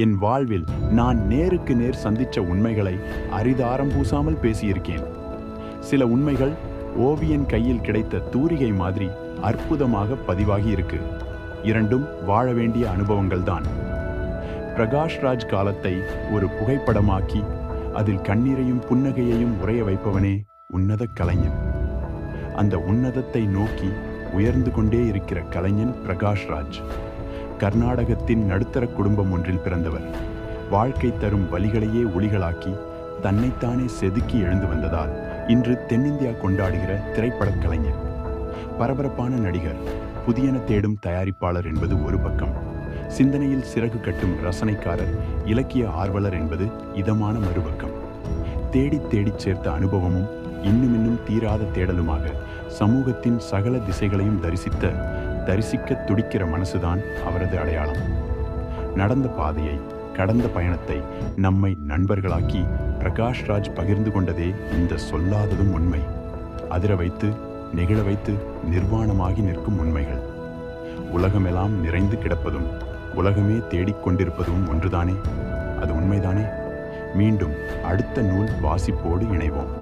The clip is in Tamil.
என் வாழ்வில் நான் நேருக்கு நேர் சந்தித்த உண்மைகளை அரிதாரம் பூசாமல் பேசியிருக்கேன். சில உண்மைகள் ஓவியன் கையில் கிடைத்த தூரிகை மாதிரி அற்புதமாக பதிவாகி இருக்கு இரண்டும் வாழ வேண்டிய அனுபவங்கள்தான் பிரகாஷ்ராஜ் காலத்தை ஒரு புகைப்படமாக்கி அதில் கண்ணீரையும் புன்னகையையும் உறைய வைப்பவனே உன்னத கலைஞன். அந்த உன்னதத்தை நோக்கி உயர்ந்து கொண்டே இருக்கிற கலைஞன் பிரகாஷ்ராஜ். கர்நாடகத்தின் நடுத்தர குடும்பம் ஒன்றில் பிறந்தவர். வாழ்க்கை தரும் வழிகளையே ஒளிகளாக்கி தன்னைத்தானே செதுக்கி எழுந்து வந்ததால் இன்று தென்னிந்தியா கொண்டாடுகிற திரைப்படக் கலைஞர். பரபரப்பான நடிகர் புதியன தேடும் தயாரிப்பாளர் என்பது ஒரு பக்கம். சிந்தனையில் சிறகு கட்டும் ரசனைக்காரர் இலக்கிய ஆர்வலர் என்பது இதமான மறுபக்கம். தேடித் தேடிச் சேர்த்த அனுபவமும் இன்னும் இன்னும் தீராத தேடலுமாக சமூகத்தின் சகல திசைகளையும் தரிசித்த தரிசிக்க துடிக்கிற மனசுதான் அவரது அடையாளம். நடந்த பாதையை கடந்த பயணத்தை நம்மை நண்பர்களாக்கி பிரகாஷ் ராஜ் பகிர்ந்து கொண்டதே இந்த சொல்லாததும் உண்மை. அதிர வைத்து நெகிழ வைத்து நிர்வாணமாகி நிற்கும் உண்மைகள். உலகமெல்லாம் நிறைந்து கிடப்பதும் உலகமே தேடிக்கொண்டிருப்பதும் ஒன்றுதானே? அது உண்மைதானே? மீண்டும் அடுத்த நூல் வாசிப்போடு இணைவோம்.